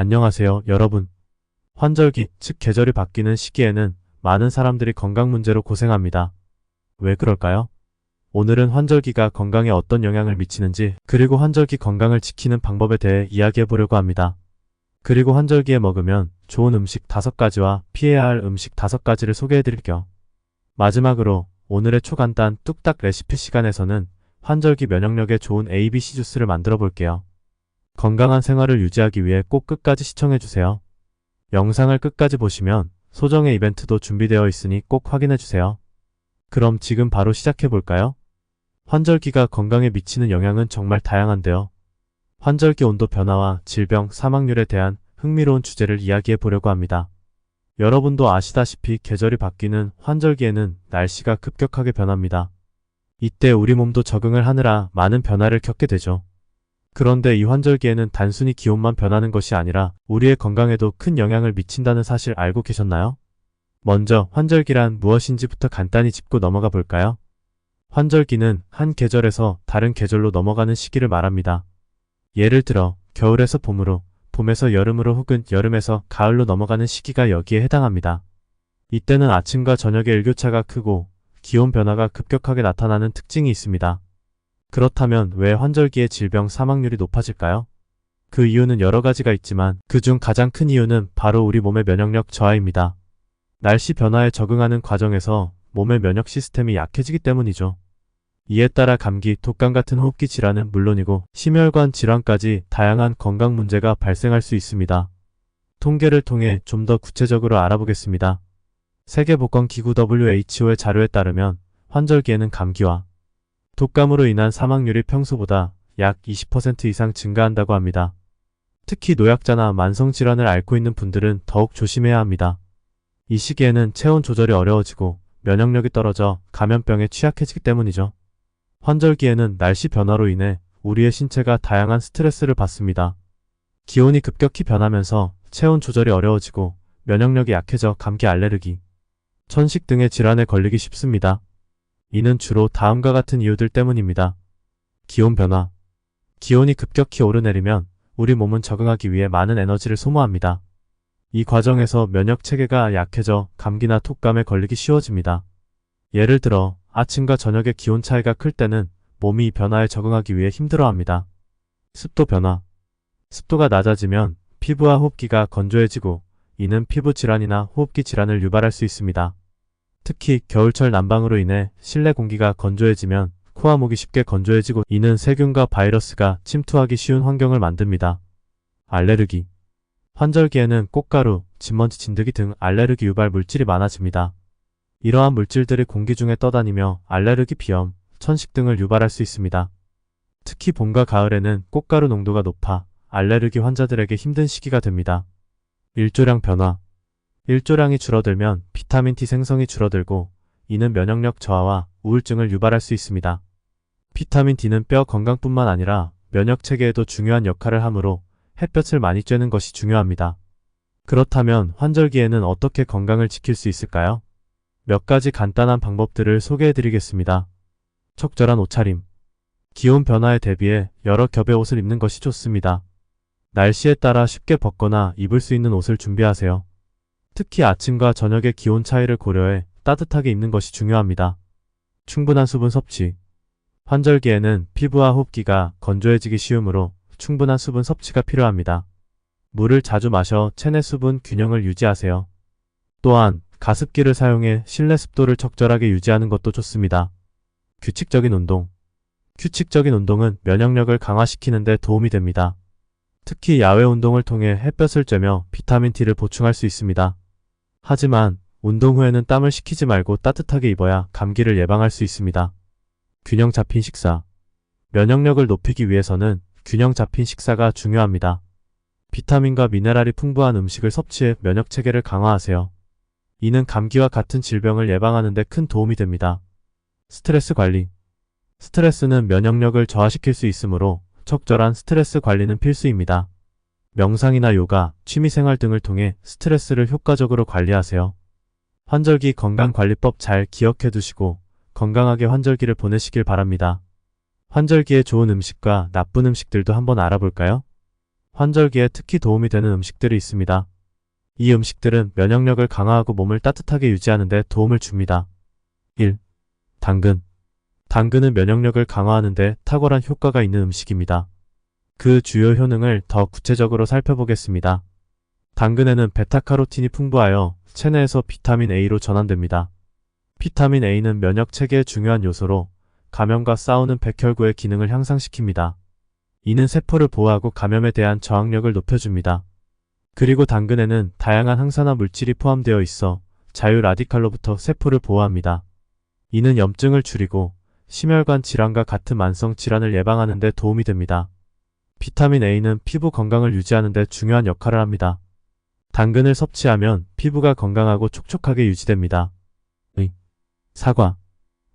안녕하세요, 여러분. 환절기, 즉 계절이 바뀌는 시기에는 많은 사람들이 건강 문제로 고생합니다. 왜 그럴까요? 오늘은 환절기가 건강에 어떤 영향을 미치는지, 그리고 환절기 건강을 지키는 방법에 대해 이야기해 보려고 합니다. 그리고 환절기에 먹으면 좋은 음식 5가지와 피해야 할 음식 5가지를 소개해 드릴게요. 마지막으로 오늘의 초간단 뚝딱 레시피 시간에서는 환절기 면역력에 좋은 ABC 주스를 만들어 볼게요. 건강한 생활을 유지하기 위해 꼭 끝까지 시청해 주세요. 영상을 끝까지 보시면 소정의 이벤트도 준비되어 있으니 꼭 확인해 주세요. 그럼 지금 바로 시작해 볼까요? 환절기가 건강에 미치는 영향은 정말 다양한데요. 환절기 온도 변화와 질병, 사망률에 대한 흥미로운 주제를 이야기해 보려고 합니다. 여러분도 아시다시피 계절이 바뀌는 환절기에는 날씨가 급격하게 변합니다. 이때 우리 몸도 적응을 하느라 많은 변화를 겪게 되죠. 그런데 이 환절기에는 단순히 기온만 변하는 것이 아니라 우리의 건강에도 큰 영향을 미친다는 사실 알고 계셨나요? 먼저 환절기란 무엇인지부터 간단히 짚고 넘어가 볼까요? 환절기는 한 계절에서 다른 계절로 넘어가는 시기를 말합니다. 예를 들어 겨울에서 봄으로, 봄에서 여름으로 혹은 여름에서 가을로 넘어가는 시기가 여기에 해당합니다. 이때는 아침과 저녁의 일교차가 크고 기온 변화가 급격하게 나타나는 특징이 있습니다. 그렇다면 왜 환절기에 질병 사망률이 높아질까요? 그 이유는 여러 가지가 있지만 그중 가장 큰 이유는 바로 우리 몸의 면역력 저하입니다. 날씨 변화에 적응하는 과정에서 몸의 면역 시스템이 약해지기 때문이죠. 이에 따라 감기, 독감 같은 호흡기 질환은 물론이고 심혈관 질환까지 다양한 건강 문제가 발생할 수 있습니다. 통계를 통해 좀 더 구체적으로 알아보겠습니다. 세계보건기구 WHO의 자료에 따르면 환절기에는 감기와 독감으로 인한 사망률이 평소보다 약 20% 이상 증가한다고 합니다. 특히 노약자나 만성질환을 앓고 있는 분들은 더욱 조심해야 합니다. 이 시기에는 체온 조절이 어려워지고 면역력이 떨어져 감염병에 취약해지기 때문이죠. 환절기에는 날씨 변화로 인해 우리의 신체가 다양한 스트레스를 받습니다. 기온이 급격히 변하면서 체온 조절이 어려워지고 면역력이 약해져 감기 알레르기, 천식 등의 질환에 걸리기 쉽습니다. 이는 주로 다음과 같은 이유들 때문입니다. 기온 변화. 기온이 급격히 오르내리면 우리 몸은 적응하기 위해 많은 에너지를 소모합니다. 이 과정에서 면역 체계가 약해져 감기나 톡감에 걸리기 쉬워집니다. 예를 들어 아침과 저녁의 기온 차이가 클 때는 몸이 이 변화에 적응하기 위해 힘들어합니다. 습도 변화. 습도가 낮아지면 피부와 호흡기가 건조해지고 이는 피부 질환이나 호흡기 질환을 유발할 수 있습니다. 특히 겨울철 난방으로 인해 실내 공기가 건조해지면 코와 목이 쉽게 건조해지고 이는 세균과 바이러스가 침투하기 쉬운 환경을 만듭니다. 알레르기. 환절기에는 꽃가루, 진먼지 진드기 등 알레르기 유발 물질이 많아집니다. 이러한 물질들이 공기 중에 떠다니며 알레르기 비염, 천식 등을 유발할 수 있습니다. 특히 봄과 가을에는 꽃가루 농도가 높아 알레르기 환자들에게 힘든 시기가 됩니다. 일조량 변화. 일조량이 줄어들면 비타민 T 생성이 줄어들고 이는 면역력 저하와 우울증을 유발할 수 있습니다. 비타민 D는 뼈 건강뿐만 아니라 면역 체계에도 중요한 역할을 하므로 햇볕을 많이 쬐는 것이 중요합니다. 그렇다면 환절기에는 어떻게 건강을 지킬 수 있을까요? 몇 가지 간단한 방법들을 소개해 드리겠습니다. 적절한 옷차림. 기온 변화에 대비해 여러 겹의 옷을 입는 것이 좋습니다. 날씨에 따라 쉽게 벗거나 입을 수 있는 옷을 준비하세요. 특히 아침과 저녁의 기온 차이를 고려해 따뜻하게 입는 것이 중요합니다. 충분한 수분 섭취. 환절기에는 피부와 호흡기가 건조해지기 쉬우므로 충분한 수분 섭취가 필요합니다. 물을 자주 마셔 체내 수분 균형을 유지하세요. 또한 가습기를 사용해 실내 습도를 적절하게 유지하는 것도 좋습니다. 규칙적인 운동. 규칙적인 운동은 면역력을 강화시키는 데 도움이 됩니다. 특히 야외 운동을 통해 햇볕을 쬐며 비타민 T를 보충할 수 있습니다. 하지만 운동 후에는 땀을 식히지 말고 따뜻하게 입어야 감기를 예방할 수 있습니다. 균형 잡힌 식사. 면역력을 높이기 위해서는 균형 잡힌 식사가 중요합니다. 비타민과 미네랄이 풍부한 음식을 섭취해 면역 체계를 강화하세요. 이는 감기와 같은 질병을 예방하는 데 큰 도움이 됩니다. 스트레스 관리. 스트레스는 면역력을 저하시킬 수 있으므로 적절한 스트레스 관리는 필수입니다. 명상이나 요가, 취미생활 등을 통해 스트레스를 효과적으로 관리하세요. 환절기 건강관리법 잘 기억해 두시고 건강하게 환절기를 보내시길 바랍니다. 환절기에 좋은 음식과 나쁜 음식들도 한번 알아볼까요? 환절기에 특히 도움이 되는 음식들이 있습니다. 이 음식들은 면역력을 강화하고 몸을 따뜻하게 유지하는 데 도움을 줍니다. 1. 당근. 당근은 면역력을 강화하는 데 탁월한 효과가 있는 음식입니다. 그 주요 효능을 더 구체적으로 살펴보겠습니다. 당근에는 베타카로틴이 풍부하여 체내에서 비타민 A로 전환됩니다. 비타민 A는 면역 체계의 중요한 요소로 감염과 싸우는 백혈구의 기능을 향상시킵니다. 이는 세포를 보호하고 감염에 대한 저항력을 높여줍니다. 그리고 당근에는 다양한 항산화 물질이 포함되어 있어 자유 라디칼로부터 세포를 보호합니다. 이는 염증을 줄이고 심혈관 질환과 같은 만성 질환을 예방하는 데 도움이 됩니다. 비타민 A는 피부 건강을 유지하는 데 중요한 역할을 합니다. 당근을 섭취하면 피부가 건강하고 촉촉하게 유지됩니다. 의. 사과.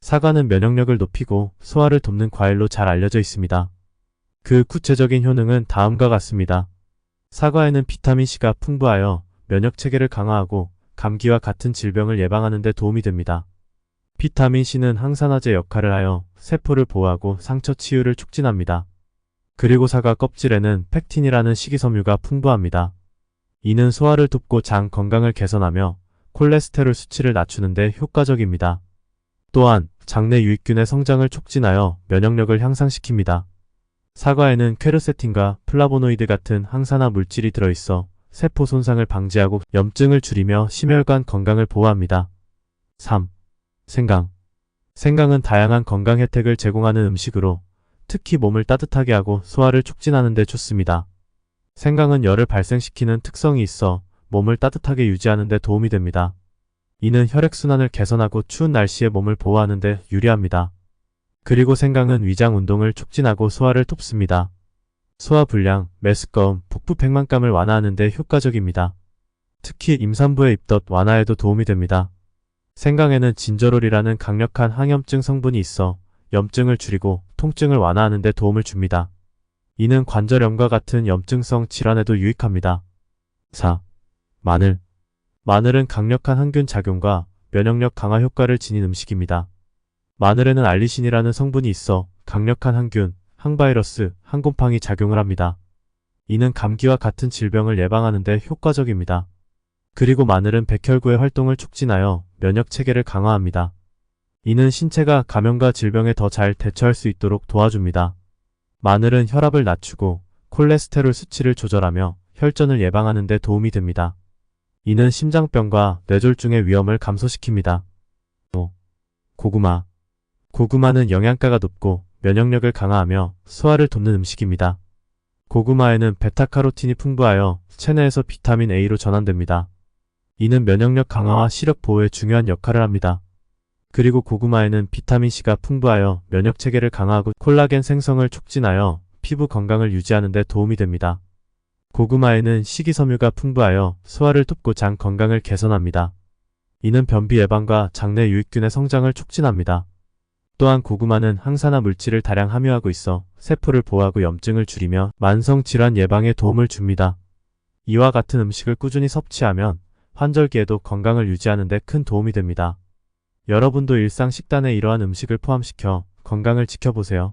사과는 면역력을 높이고 소화를 돕는 과일로 잘 알려져 있습니다. 그 구체적인 효능은 다음과 같습니다. 사과에는 비타민C가 풍부하여 면역 체계를 강화하고 감기와 같은 질병을 예방하는 데 도움이 됩니다. 비타민C는 항산화제 역할을 하여 세포를 보호하고 상처 치유를 촉진합니다. 그리고 사과 껍질에는 팩틴이라는 식이섬유가 풍부합니다. 이는 소화를 돕고 장 건강을 개선하며 콜레스테롤 수치를 낮추는 데 효과적입니다. 또한 장내 유익균의 성장을 촉진하여 면역력을 향상시킵니다. 사과에는 퀘르세틴과 플라보노이드 같은 항산화 물질이 들어있어 세포 손상을 방지하고 염증을 줄이며 심혈관 건강을 보호합니다. 3. 생강. 생강은 다양한 건강 혜택을 제공하는 음식으로 특히 몸을 따뜻하게 하고 소화를 촉진하는 데 좋습니다. 생강은 열을 발생시키는 특성이 있어 몸을 따뜻하게 유지하는 데 도움이 됩니다. 이는 혈액순환을 개선하고 추운 날씨에 몸을 보호하는 데 유리합니다. 그리고 생강은 위장 운동을 촉진하고 소화를 돕습니다. 소화 불량, 메스꺼움, 복부 백만감을 완화하는 데 효과적입니다. 특히 임산부의 입덧 완화에도 도움이 됩니다. 생강에는 진저롤이라는 강력한 항염증 성분이 있어 염증을 줄이고 통증을 완화하는 데 도움을 줍니다. 이는 관절염과 같은 염증성 질환에도 유익합니다. 4. 마늘. 마늘은 강력한 항균 작용과 면역력 강화 효과를 지닌 음식입니다. 마늘에는 알리신이라는 성분이 있어 강력한 항균, 항바이러스, 항곰팡이 작용을 합니다. 이는 감기와 같은 질병을 예방하는 데 효과적입니다. 그리고 마늘은 백혈구의 활동을 촉진하여 면역 체계를 강화합니다. 이는 신체가 감염과 질병에 더 잘 대처할 수 있도록 도와줍니다. 마늘은 혈압을 낮추고 콜레스테롤 수치를 조절하며 혈전을 예방하는 데 도움이 됩니다. 이는 심장병과 뇌졸중의 위험을 감소시킵니다. 5. 고구마. 고구마는 영양가가 높고 면역력을 강화하며 소화를 돕는 음식입니다. 고구마에는 베타카로틴이 풍부하여 체내에서 비타민 A로 전환됩니다. 이는 면역력 강화와 시력 보호에 중요한 역할을 합니다. 그리고 고구마에는 비타민C가 풍부하여 면역 체계를 강화하고 콜라겐 생성을 촉진하여 피부 건강을 유지하는 데 도움이 됩니다. 고구마에는 식이섬유가 풍부하여 소화를 돕고 장 건강을 개선합니다. 이는 변비 예방과 장내 유익균의 성장을 촉진합니다. 또한 고구마는 항산화 물질을 다량 함유하고 있어 세포를 보호하고 염증을 줄이며 만성 질환 예방에 도움을 줍니다. 이와 같은 음식을 꾸준히 섭취하면 환절기에도 건강을 유지하는 데 큰 도움이 됩니다. 여러분도 일상 식단에 이러한 음식을 포함시켜 건강을 지켜보세요.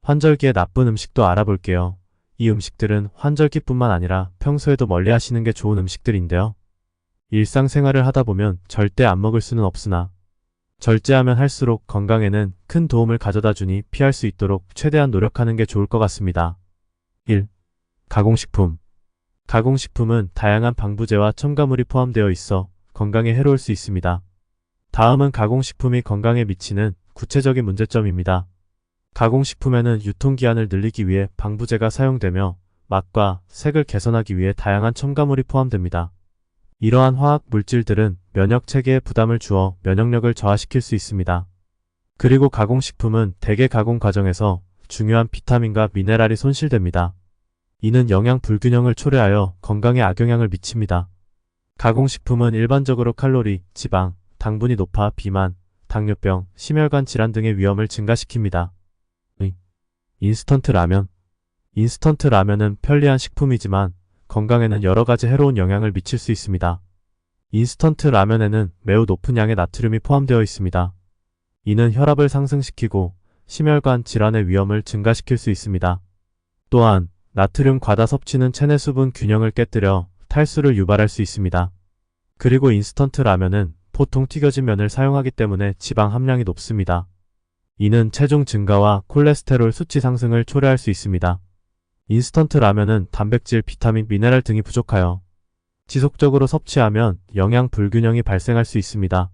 환절기에 나쁜 음식도 알아볼게요. 이 음식들은 환절기뿐만 아니라 평소에도 멀리 하시는 게 좋은 음식들인데요. 일상생활을 하다 보면 절대 안 먹을 수는 없으나 절제하면 할수록 건강에는 큰 도움을 가져다 주니 피할 수 있도록 최대한 노력하는 게 좋을 것 같습니다. 1. 가공식품 가공식품은 다양한 방부제와 첨가물이 포함되어 있어 건강에 해로울 수 있습니다. 다음은 가공식품이 건강에 미치는 구체적인 문제점입니다. 가공식품에는 유통기한을 늘리기 위해 방부제가 사용되며 맛과 색을 개선하기 위해 다양한 첨가물이 포함됩니다. 이러한 화학 물질들은 면역 체계에 부담을 주어 면역력을 저하시킬 수 있습니다. 그리고 가공식품은 대개 가공 과정에서 중요한 비타민과 미네랄이 손실됩니다. 이는 영양 불균형을 초래하여 건강에 악영향을 미칩니다. 가공식품은 일반적으로 칼로리, 지방, 당분이 높아 비만, 당뇨병, 심혈관 질환 등의 위험을 증가시킵니다. 인스턴트 라면 인스턴트 라면은 편리한 식품이지만 건강에는 여러 가지 해로운 영향을 미칠 수 있습니다. 인스턴트 라면에는 매우 높은 양의 나트륨이 포함되어 있습니다. 이는 혈압을 상승시키고 심혈관 질환의 위험을 증가시킬 수 있습니다. 또한 나트륨 과다 섭취는 체내 수분 균형을 깨뜨려 탈수를 유발할 수 있습니다. 그리고 인스턴트 라면은 보통 튀겨진 면을 사용하기 때문에 지방 함량이 높습니다. 이는 체중 증가와 콜레스테롤 수치 상승을 초래할 수 있습니다. 인스턴트 라면은 단백질, 비타민, 미네랄 등이 부족하여 지속적으로 섭취하면 영양 불균형이 발생할 수 있습니다.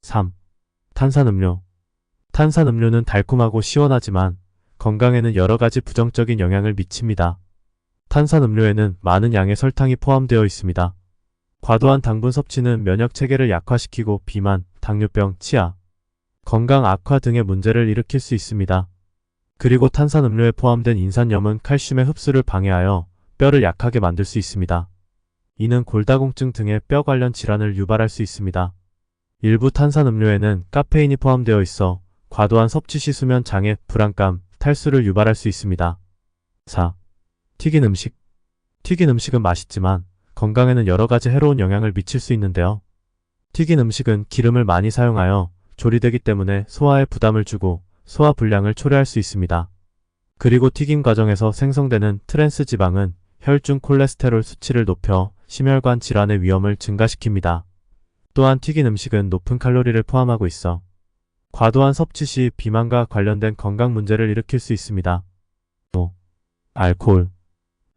3. 탄산음료. 탄산음료는 달콤하고 시원하지만 건강에는 여러 가지 부정적인 영향을 미칩니다. 탄산음료에는 많은 양의 설탕이 포함되어 있습니다. 과도한 당분 섭취는 면역 체계를 약화시키고 비만, 당뇨병, 치아, 건강 악화 등의 문제를 일으킬 수 있습니다. 그리고 탄산 음료에 포함된 인산염은 칼슘의 흡수를 방해하여 뼈를 약하게 만들 수 있습니다. 이는 골다공증 등의 뼈 관련 질환을 유발할 수 있습니다. 일부 탄산 음료에는 카페인이 포함되어 있어 과도한 섭취 시 수면 장애, 불안감, 탈수를 유발할 수 있습니다. 4. 튀긴 음식. 튀긴 음식은 맛있지만 건강에는 여러 가지 해로운 영향을 미칠 수 있는데요. 튀긴 음식은 기름을 많이 사용하여 조리되기 때문에 소화에 부담을 주고 소화 불량을 초래할 수 있습니다. 그리고 튀김 과정에서 생성되는 트랜스 지방은 혈중 콜레스테롤 수치를 높여 심혈관 질환의 위험을 증가시킵니다. 또한 튀긴 음식은 높은 칼로리를 포함하고 있어 과도한 섭취 시 비만과 관련된 건강 문제를 일으킬 수 있습니다. 5. 알코올.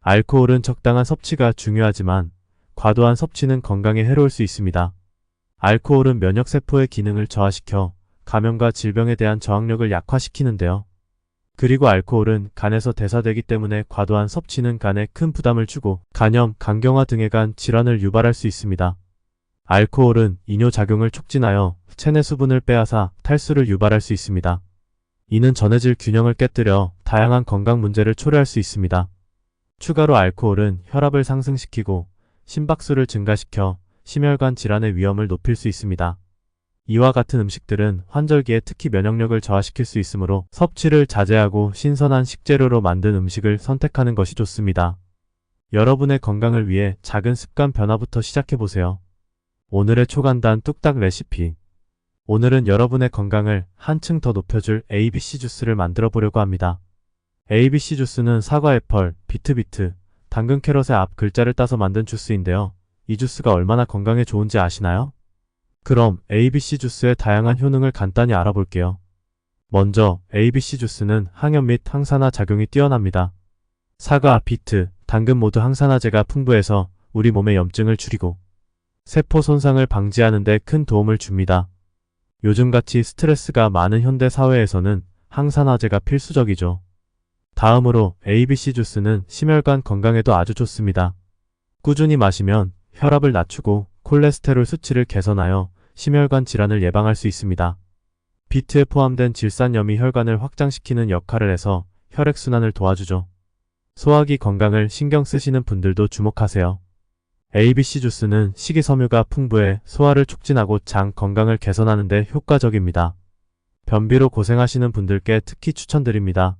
알코올은 적당한 섭취가 중요하지만 과도한 섭취는 건강에 해로울 수 있습니다. 알코올은 면역세포의 기능을 저하시켜 감염과 질병에 대한 저항력을 약화시키는데요. 그리고 알코올은 간에서 대사되기 때문에 과도한 섭취는 간에 큰 부담을 주고 간염, 간경화 등에 간 질환을 유발할 수 있습니다. 알코올은 이뇨작용을 촉진하여 체내 수분을 빼앗아 탈수를 유발할 수 있습니다. 이는 전해질 균형을 깨뜨려 다양한 건강 문제를 초래할 수 있습니다. 추가로 알코올은 혈압을 상승시키고 심박수를 증가시켜 심혈관 질환의 위험을 높일 수 있습니다. 이와 같은 음식들은 환절기에 특히 면역력을 저하시킬 수 있으므로 섭취를 자제하고 신선한 식재료로 만든 음식을 선택하는 것이 좋습니다. 여러분의 건강을 위해 작은 습관 변화부터 시작해보세요. 오늘의 초간단 뚝딱 레시피. 오늘은 여러분의 건강을 한층 더 높여줄 ABC 주스를 만들어 보려고 합니다. ABC 주스는 사과 애펄, 비트비트, 당근 캐럿의 앞 글자를 따서 만든 주스인데요. 이 주스가 얼마나 건강에 좋은지 아시나요? 그럼 ABC 주스의 다양한 효능을 간단히 알아볼게요. 먼저 ABC 주스는 항염 및 항산화 작용이 뛰어납니다. 사과, 비트, 당근 모두 항산화제가 풍부해서 우리 몸의 염증을 줄이고 세포 손상을 방지하는 데 큰 도움을 줍니다. 요즘같이 스트레스가 많은 현대 사회에서는 항산화제가 필수적이죠. 다음으로 ABC 주스는 심혈관 건강에도 아주 좋습니다. 꾸준히 마시면 혈압을 낮추고 콜레스테롤 수치를 개선하여 심혈관 질환을 예방할 수 있습니다. 비트에 포함된 질산염이 혈관을 확장시키는 역할을 해서 혈액순환을 도와주죠. 소화기 건강을 신경 쓰시는 분들도 주목하세요. ABC 주스는 식이섬유가 풍부해 소화를 촉진하고 장 건강을 개선하는 데 효과적입니다. 변비로 고생하시는 분들께 특히 추천드립니다.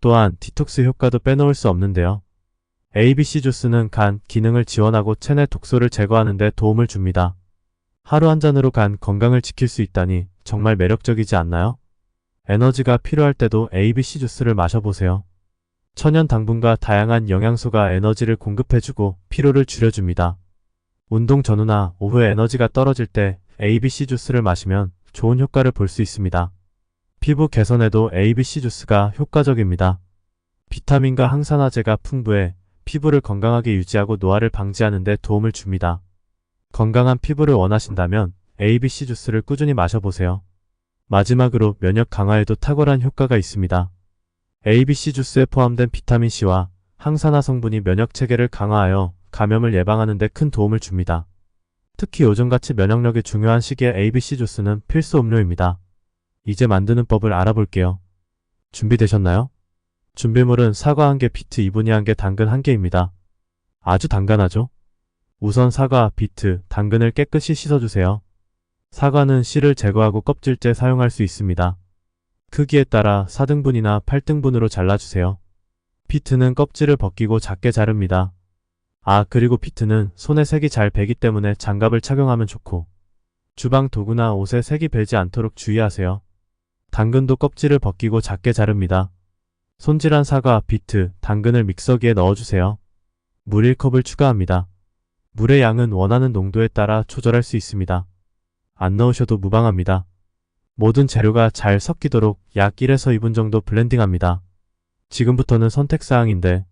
또한 디톡스 효과도 빼놓을 수 없는데요. ABC 주스는 간 기능을 지원하고 체내 독소를 제거하는 데 도움을 줍니다. 하루 한 잔으로 간 건강을 지킬 수 있다니 정말 매력적이지 않나요? 에너지가 필요할 때도 ABC 주스를 마셔보세요. 천연 당분과 다양한 영양소가 에너지를 공급해주고 피로를 줄여줍니다. 운동 전후나 오후에 에너지가 떨어질 때 ABC 주스를 마시면 좋은 효과를 볼 수 있습니다. 피부 개선에도 ABC 주스가 효과적입니다. 비타민과 항산화제가 풍부해 피부를 건강하게 유지하고 노화를 방지하는 데 도움을 줍니다. 건강한 피부를 원하신다면 ABC 주스를 꾸준히 마셔보세요. 마지막으로 면역 강화에도 탁월한 효과가 있습니다. ABC 주스에 포함된 비타민C와 항산화 성분이 면역 체계를 강화하여 감염을 예방하는 데 큰 도움을 줍니다. 특히 요즘같이 면역력이 중요한 시기에 ABC 주스는 필수 음료입니다. 이제 만드는 법을 알아볼게요. 준비되셨나요? 준비물은 사과 1개, 비트 2분의 1개, 당근 1개입니다. 아주 단간하죠? 우선 사과, 비트, 당근을 깨끗이 씻어주세요. 사과는 씨를 제거하고 껍질째 사용할 수 있습니다. 크기에 따라 4등분이나 8등분으로 잘라주세요. 피트는 껍질을 벗기고 작게 자릅니다. 아, 그리고 피트는 손에 색이 잘 배기 때문에 장갑을 착용하면 좋고 주방 도구나 옷에 색이 배지 않도록 주의하세요. 당근도 껍질을 벗기고 작게 자릅니다. 손질한 사과, 비트, 당근을 믹서기에 넣어주세요. 물 1컵을 추가합니다. 물의 양은 원하는 농도에 따라 조절할 수 있습니다. 안 넣으셔도 무방합니다. 모든 재료가 잘 섞이도록 약 1에서 2분 정도 블렌딩합니다. 지금부터는 선택사항인데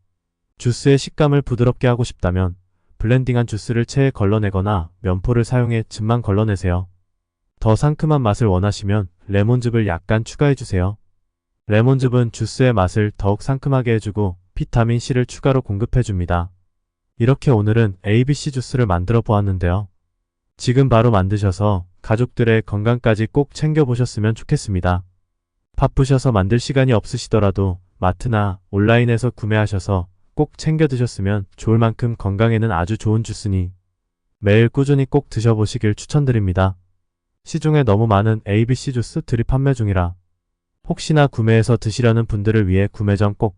주스의 식감을 부드럽게 하고 싶다면 블렌딩한 주스를 체에 걸러내거나 면포를 사용해 즙만 걸러내세요. 더 상큼한 맛을 원하시면 레몬즙을 약간 추가해주세요. 레몬즙은 주스의 맛을 더욱 상큼하게 해주고 비타민C를 추가로 공급해줍니다. 이렇게 오늘은 ABC 주스를 만들어 보았는데요. 지금 바로 만드셔서 가족들의 건강까지 꼭 챙겨보셨으면 좋겠습니다. 바쁘셔서 만들 시간이 없으시더라도 마트나 온라인에서 구매하셔서 꼭 챙겨 드셨으면 좋을 만큼 건강에는 아주 좋은 주스니 매일 꾸준히 꼭 드셔보시길 추천드립니다. 시중에 너무 많은 ABC 주스 들이 판매 중이라 혹시나 구매해서 드시려는 분들을 위해 구매 전 꼭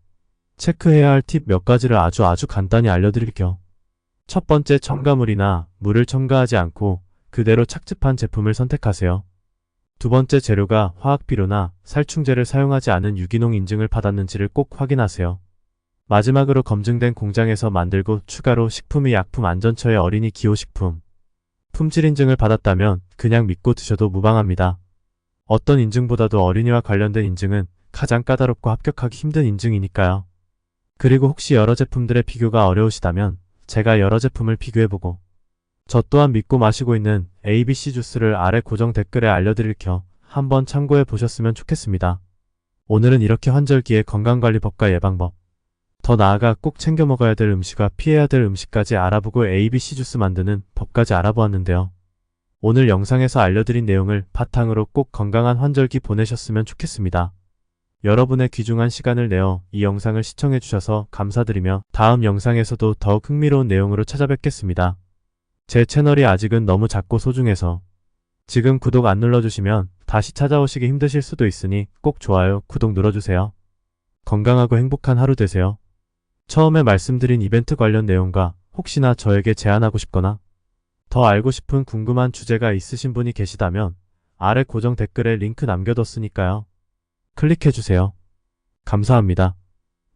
체크해야 할 팁 몇 가지를 아주 아주 간단히 알려드릴게요. 첫 번째 첨가물이나 물을 첨가하지 않고 그대로 착즙한 제품을 선택하세요. 두 번째 재료가 화학비료나 살충제를 사용하지 않은 유기농 인증을 받았는지를 꼭 확인하세요. 마지막으로 검증된 공장에서 만들고 추가로 식품의 약품 안전처의 어린이 기호식품 품질 인증을 받았다면 그냥 믿고 드셔도 무방합니다. 어떤 인증보다도 어린이와 관련된 인증은 가장 까다롭고 합격하기 힘든 인증이니까요. 그리고 혹시 여러 제품들의 비교가 어려우시다면 제가 여러 제품을 비교해보고 저 또한 믿고 마시고 있는 ABC 주스를 아래 고정 댓글에 알려드릴 겸 한번 참고해 보셨으면 좋겠습니다. 오늘은 이렇게 환절기에 건강관리법과 예방법, 더 나아가 꼭 챙겨 먹어야 될 음식과 피해야 될 음식까지 알아보고 ABC 주스 만드는 법까지 알아보았는데요. 오늘 영상에서 알려드린 내용을 바탕으로 꼭 건강한 환절기 보내셨으면 좋겠습니다. 여러분의 귀중한 시간을 내어 이 영상을 시청해주셔서 감사드리며 다음 영상에서도 더욱 흥미로운 내용으로 찾아뵙겠습니다. 제 채널이 아직은 너무 작고 소중해서 지금 구독 안 눌러주시면 다시 찾아오시기 힘드실 수도 있으니 꼭 좋아요, 구독 눌러주세요. 건강하고 행복한 하루 되세요. 처음에 말씀드린 이벤트 관련 내용과 혹시나 저에게 제안하고 싶거나 더 알고 싶은 궁금한 주제가 있으신 분이 계시다면 아래 고정 댓글에 링크 남겨뒀으니까요. 클릭해주세요. 감사합니다.